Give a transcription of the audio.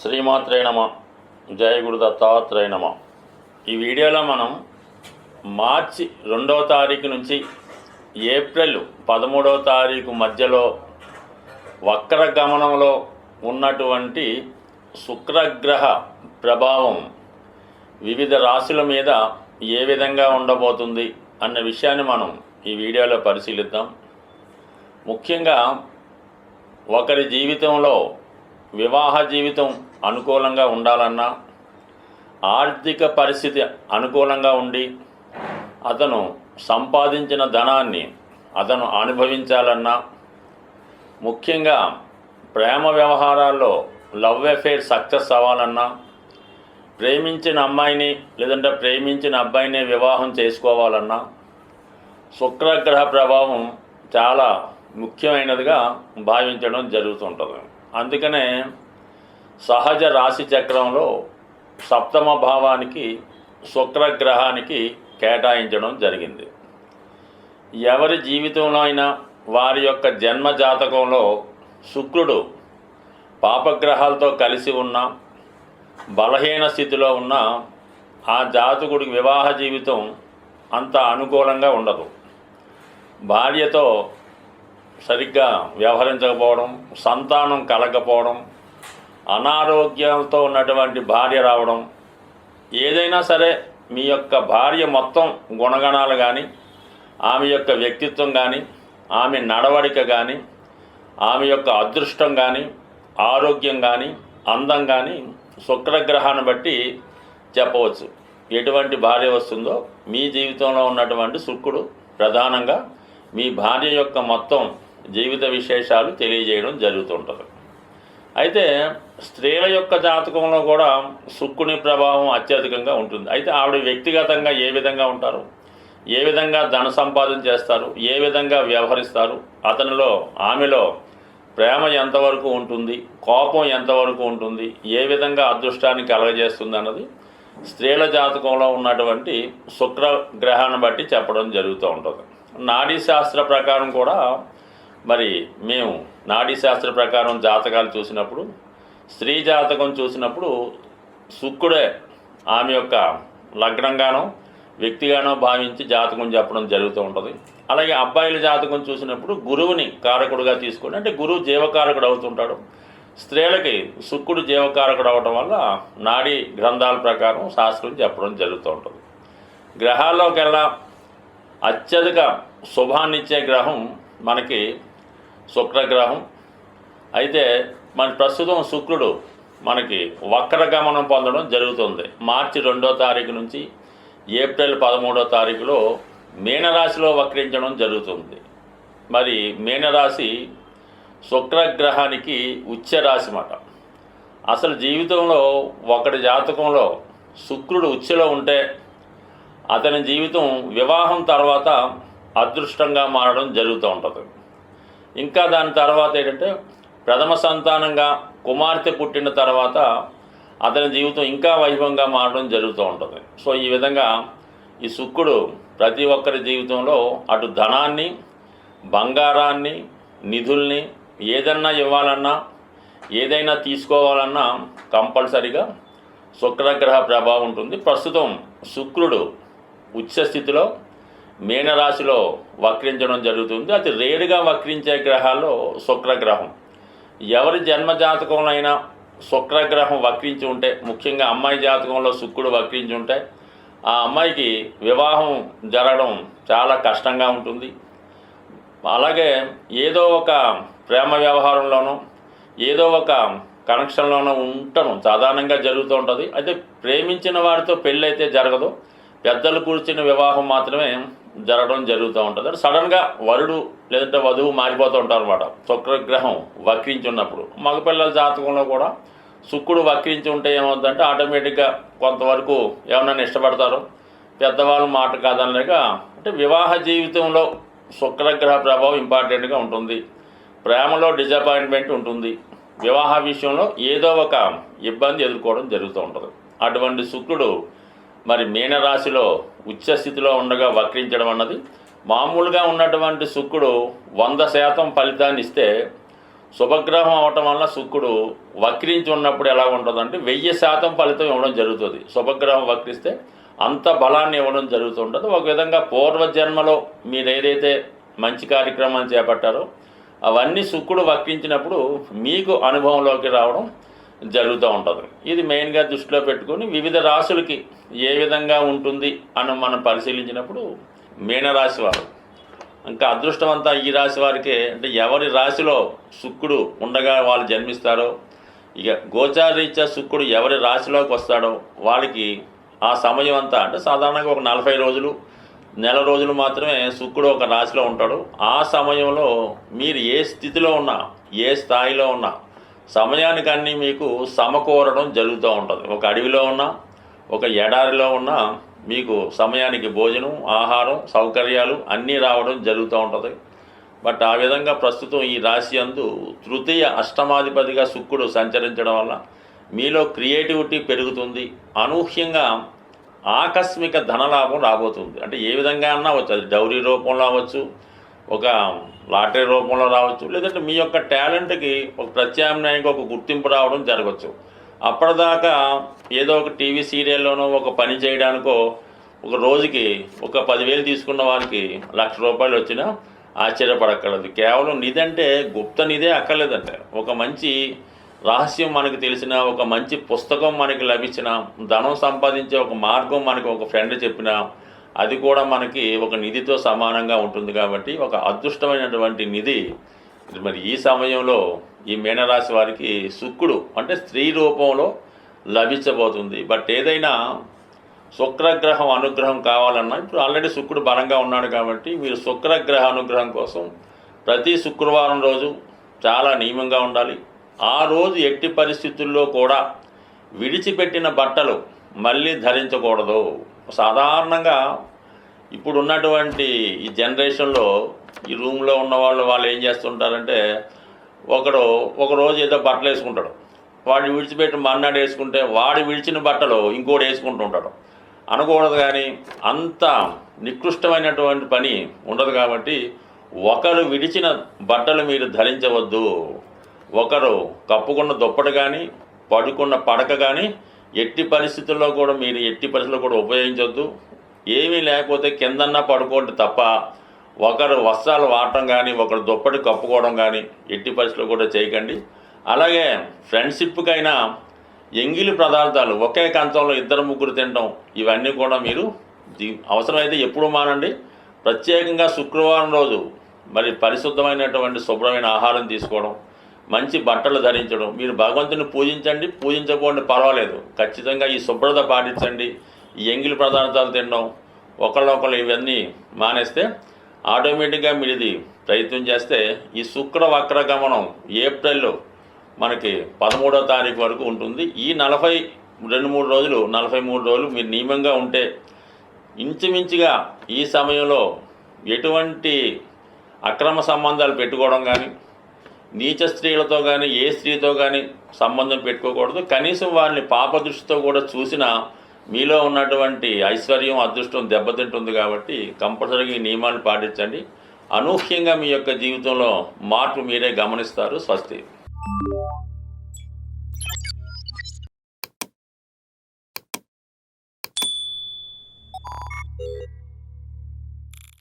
శ్రీమాత్రే నమ. జయ గురు దత్తాత్రేయ నమ. ఈ వీడియోలో మనం మార్చి రెండవ తారీఖు నుంచి ఏప్రిల్ పదమూడవ తారీఖు మధ్యలో వక్ర గమనంలో ఉన్నటువంటి శుక్రగ్రహ ప్రభావం వివిధ రాశుల మీద ఏ విధంగా ఉండబోతుంది అన్న విషయాన్ని మనం ఈ వీడియోలో పరిశీలిద్దాం. ముఖ్యంగా ఒకరి జీవితంలో వివాహ జీవితం అనుకూలంగా ఉండాలన్నా ఆర్థిక పరిస్థితి అనుకూలంగా ఉండి అతను సంపాదించిన ధనాన్ని అతను అనుభవించాలన్నా ముఖ్యంగా ప్రేమ వ్యవహారాల్లో లవ్ అఫేర్ సక్సెస్ అవ్వాలన్నా ప్రేమించిన అమ్మాయిని లేదంటే ప్రేమించిన అబ్బాయిని వివాహం చేసుకోవాలన్నా శుక్రగ్రహ ప్రభావం చాలా ముఖ్యమైనదిగా భావించడం జరుగుతుంటుంది. అందుకనే సహజ రాశి చక్రంలో సప్తమ భావానికి శుక్రగ్రహానికి కేటాయించడం జరిగింది. ఎవరి జీవితంలో అయినా వారి యొక్క జన్మ జాతకంలో శుక్రుడు పాపగ్రహాలతో కలిసి ఉన్న బలహీన స్థితిలో ఉన్న ఆ జాతకుడికి వివాహ జీవితం అంత అనుకూలంగా ఉండదు. భార్యతో సరిగ్గా వ్యవహరించకపోవడం సంతానం కలగకపోవడం అనారోగ్యంతో ఉన్నటువంటి భార్య రావడం ఏదైనా సరే మీ యొక్క భార్య మొత్తం గుణగణాలు కానీ ఆమె యొక్క వ్యక్తిత్వం కానీ ఆమె నడవడిక కానీ ఆమె యొక్క అదృష్టం కానీ ఆరోగ్యం కానీ అందం కానీ శుక్రగ్రహాన్ని బట్టి చెప్పవచ్చు. ఎటువంటి భార్య వస్తుందో మీ జీవితంలో ఉన్నటువంటి శుక్రుడు ప్రధానంగా మీ భార్య యొక్క మొత్తం జీవిత విశేషాలు తెలియజేయడం జరుగుతుంటుంది. అయితే స్త్రీల యొక్క జాతకంలో కూడా శుక్కుని ప్రభావం అత్యధికంగా ఉంటుంది. అయితే ఆవిడ వ్యక్తిగతంగా ఏ విధంగా ఉంటారు? ఏ విధంగా ధన సంపాదన చేస్తారు? ఏ విధంగా వ్యవహరిస్తారు? అతనిలో ఆమెలో ప్రేమ ఎంతవరకు ఉంటుంది? కోపం ఎంతవరకు ఉంటుంది? ఏ విధంగా అదృష్టాన్ని కలగజేస్తుంది అన్నది స్త్రీల జాతకంలో ఉన్నటువంటి శుక్ర గ్రహాన్ని బట్టి చెప్పడం జరుగుతూ ఉంటుంది. నాడీ శాస్త్ర ప్రకారం కూడా మరి మేము నాడీ శాస్త్ర ప్రకారం జాతకాలు చూసినప్పుడు స్త్రీ జాతకం చూసినప్పుడు శుక్రుడే ఆమె యొక్క లగ్నంగానో వ్యక్తిగానో భావించి జాతకం చెప్పడం జరుగుతూ ఉంటుంది. అలాగే అబ్బాయిల జాతకం చూసినప్పుడు గురువుని కారకుడుగా తీసుకొని అంటే గురువు జీవకారకుడు అవుతుంటాడు. స్త్రీలకి శుక్రుడు జీవకారకుడు అవడం వల్ల నాడీ గ్రంథాల ప్రకారం శాస్త్రం చెప్పడం జరుగుతూ ఉంటుంది. గ్రహాల్లోకెల్లా అత్యధిక శుభాన్నిచ్చే గ్రహం మనకి శుక్రగ్రహం. అయితే మన ప్రస్తుతం శుక్రుడు మనకి వక్రగమనం పొందడం జరుగుతుంది. మార్చి రెండో తారీఖు నుంచి ఏప్రిల్ పదమూడో తారీఖులో మీనరాశిలో వక్రించడం జరుగుతుంది. మరి మీనరాశి శుక్రగ్రహానికి ఉచ్చ రాశి మాట అసలు జీవితంలో ఒకటి జాతకంలో శుక్రుడు ఉచ్చలో ఉంటే అతని జీవితం వివాహం తర్వాత అదృష్టంగా మారడం జరుగుతూ ఉంటుంది. ఇంకా దాని తర్వాత ఏంటంటే ప్రథమ సంతానంగా కుమార్తె పుట్టిన తర్వాత అతని జీవితం ఇంకా వైభవంగా మారడం జరుగుతూ ఉంటుంది. సో ఈ విధంగా ఈ శుక్రుడు ప్రతి ఒక్కరి జీవితంలో అటు ధనాన్ని బంగారాన్ని నిధుల్ని ఏదన్నా ఇవ్వాలన్నా ఏదైనా తీసుకోవాలన్నా కంపల్సరిగా శుక్రగ్రహ ప్రభావం ఉంటుంది. ప్రస్తుతం శుక్రుడు ఉచ్చ స్థితిలో మీనరాశిలో వక్రించడం జరుగుతుంది. అతి రేరుగా వక్రించే గ్రహాల్లో శుక్రగ్రహం. ఎవరి జన్మ జాతకంలో అయినా శుక్రగ్రహం వక్రించి ఉంటే ముఖ్యంగా అమ్మాయి జాతకంలో శుక్రుడు వక్రించి ఉంటే ఆ అమ్మాయికి వివాహం జరగడం చాలా కష్టంగా ఉంటుంది. అలాగే ఏదో ఒక ప్రేమ వ్యవహారంలోనూ ఏదో ఒక కనెక్షన్లోనూ ఉండటం సాధారణంగా జరుగుతూ ఉంటుంది. అయితే ప్రేమించిన వారితో పెళ్ళైతే జరగదు. పెద్దలు కూర్చున్న వివాహం మాత్రమే జరగడం జరుగుతూ ఉంటుంది. అంటే సడన్గా వరుడు లేదంటే వధువు మారిపోతూ ఉంటారు అనమాట శుక్రగ్రహం వక్రించి ఉన్నప్పుడు మగపిల్లల జాతకంలో కూడా శుక్రుడు వక్రించి ఉంటే ఏమవుతుందంటే ఆటోమేటిక్గా కొంతవరకు ఎవరైనా ఇష్టపడతారు. పెద్దవాళ్ళు మాట కాదనలేక అంటే వివాహ జీవితంలో శుక్రగ్రహ ప్రభావం ఇంపార్టెంట్గా ఉంటుంది. ప్రేమలో డిజపాయింట్మెంట్ ఉంటుంది. వివాహ విషయంలో ఏదో ఒక ఇబ్బంది ఎదుర్కోవడం జరుగుతూ ఉంటుంది. అటువంటి శుక్రుడు మరి మీనరాశిలో ఉచ్చస్థితిలో ఉండగా వక్రించడం అన్నది. మామూలుగా ఉన్నటువంటి శుక్రుడు వంద శాతం ఫలితాన్ని ఇస్తే శుభగ్రహం అవటం వల్ల శుక్రుడు వక్రించి ఉన్నప్పుడు ఎలా ఉంటుందంటే వెయ్యి శాతం ఫలితం ఇవ్వడం జరుగుతుంది. శుభగ్రహం వక్రిస్తే అంత బలాన్ని ఇవ్వడం జరుగుతుంటుంది. ఒక విధంగా పూర్వజన్మలో మీరు ఏదైతే మంచి కార్యక్రమాలు చేపట్టారో అవన్నీ శుక్రుడు వక్రించినప్పుడు మీకు అనుభవంలోకి రావడం జరుగుతూ ఉంటుంది. ఇది మెయిన్గా దృష్టిలో పెట్టుకొని వివిధ రాశులకి ఏ విధంగా ఉంటుంది అని మనం పరిశీలించినప్పుడు మీనరాశి వారు ఇంకా అదృష్టం అంతా ఈ రాశి వారికే. అంటే ఎవరి రాశిలో శుక్రుడు ఉండగా వాళ్ళు జన్మిస్తారో ఇక గోచారీత్యా శుక్రుడు ఎవరి రాశిలోకి వస్తాడో వాళ్ళకి ఆ సమయం అంతా అంటే సాధారణంగా ఒక నలభై రోజులు నెల రోజులు మాత్రమే శుక్రుడు ఒక రాశిలో ఉంటాడు. ఆ సమయంలో మీరు ఏ స్థితిలో ఉన్నా ఏ స్థాయిలో ఉన్నా సమయానికన్నీ మీకు సమకూరడం జరుగుతూ ఉంటుంది. ఒక అడవిలో ఉన్నా ఒక ఎడారిలో ఉన్నా మీకు సమయానికి భోజనం ఆహారం సౌకర్యాలు అన్నీ రావడం జరుగుతూ ఉంటుంది. బట్ ఆ విధంగా ప్రస్తుతం ఈ రాశి అందు తృతీయ అష్టమాధిపతిగా శుక్రుడు సంచరించడం వల్ల మీలో క్రియేటివిటీ పెరుగుతుంది. అనూహ్యంగా ఆకస్మిక ధనలాభం రాబోతుంది. అంటే ఏ విధంగా అన్నా అవచ్చు అది డౌరీ రూపంలో అవ్వచ్చు ఒక లాటరీ రూపంలో రావచ్చు లేదంటే మీ యొక్క టాలెంట్కి ఒక ప్రత్యామ్నాయంగా ఒక గుర్తింపు రావడం జరగచ్చు. అప్పటిదాకా ఏదో ఒక టీవీ సీరియల్లోనో ఒక పని చేయడానికో ఒక రోజుకి ఒక పదివేలు తీసుకున్న వారికి లక్ష రూపాయలు వచ్చినా ఆశ్చర్యపడక్కర్లేదు. కేవలం నిదంటే గుప్త నిదే అక్కర్లేదంటే. ఒక మంచి రహస్యం మనకు తెలిసిన ఒక మంచి పుస్తకం మనకి లభించిన ధనం సంపాదించే ఒక మార్గం మనకు ఒక ఫ్రెండ్ చెప్పిన అది కూడా మనకి ఒక నిధితో సమానంగా ఉంటుంది కాబట్టి ఒక అదృష్టమైనటువంటి నిధి మరి ఈ సమయంలో ఈ మీనరాశి వారికి శుక్రుడు అంటే స్త్రీ రూపంలో లభించబోతుంది. బట్ ఏదైనా శుక్రగ్రహం అనుగ్రహం కావాలన్నా ఇప్పుడు ఆల్రెడీ శుక్రుడు బలంగా ఉన్నాడు కాబట్టి మీరు శుక్రగ్రహ అనుగ్రహం కోసం ప్రతి శుక్రవారం రోజు చాలా నియమంగా ఉండాలి. ఆ రోజు ఎట్టి పరిస్థితుల్లో కూడా విడిచిపెట్టిన బట్టలు మళ్ళీ ధరించకూడదు. సాధారణంగా ఇప్పుడు ఉన్నటువంటి ఈ జనరేషన్లో ఈ రూమ్లో ఉన్న వాళ్ళు వాళ్ళు ఏం చేస్తుంటారంటే ఒకడు ఒక రోజు ఏదో బట్టలు వేసుకుంటాడు. వాడు విడిచిపెట్టి మన్నాడు వేసుకుంటే వాడు విడిచిన బట్టలు ఇంకోటి వేసుకుంటూ ఉంటాడు. అనకూడదు కానీ అంత నికృష్టమైనటువంటి పని ఉండదు కాబట్టి ఒకరు విడిచిన బట్టలు మీరు ధరించవద్దు. ఒకరు కప్పుకున్న దుప్పటి కానీ పడుకున్న పడక కానీ ఎట్టి పరిస్థితుల్లో కూడా మీరు ఎట్టి పరిస్థితుల్లో కూడా ఉపయోగించవద్దు ఏమీ లేకపోతే కిందన్నా పడుకోండి తప్ప ఒకరు వస్త్రాలు వాడటం కానీ ఒకరు దుప్పటి కప్పుకోవడం కానీ ఎట్టి పరిస్థితుల్లో కూడా చేయకండి. అలాగే ఫ్రెండ్షిప్కైనా ఎంగిలి పదార్థాలు ఒకే కంచంలో ఇద్దరు ముగ్గురు తినడం ఇవన్నీ కూడా మీరు అవసరమైతే ఎప్పుడు మానండి. ప్రత్యేకంగా శుక్రవారం రోజు మరి పరిశుద్ధమైనటువంటి శుభ్రమైన ఆహారం తీసుకోవడం మంచి బట్టలు ధరించడం. మీరు భగవంతుని పూజించండి పూజించకపోండి పర్వాలేదు. ఖచ్చితంగా ఈ శుభ్రత పాటించండి. ఈ ఎంగిలి పదార్థాలు తినడం ఒకళ్ళొకళ్ళు ఇవన్నీ మానేస్తే ఆటోమేటిక్గా మీరు ఇది ప్రయత్నం చేస్తే ఈ శుక్ర వక్ర గమనం ఏప్రిల్లో మనకి పదమూడో తారీఖు వరకు ఉంటుంది. ఈ నలభై రెండు మూడు రోజులు నలభై మూడు రోజులు మీరు నియమంగా ఉంటే ఇంచుమించుగా ఈ సమయంలో ఎటువంటి అక్రమ సంబంధాలు పెట్టుకోవడం కానీ నీచ స్త్రీలతో కానీ ఏ స్త్రీతో కానీ సంబంధం పెట్టుకోకూడదు. కనీసం వారిని పాప దృష్టితో కూడా చూసినా మీలో ఉన్నటువంటి ఐశ్వర్యం అదృష్టం దెబ్బతింటుంది కాబట్టి కంపల్సరీగా ఈ నియమాలు పాటించండి. అనూహ్యంగా మీ యొక్క జీవితంలో మార్పు మీరే గమనిస్తారు. స్వస్తి.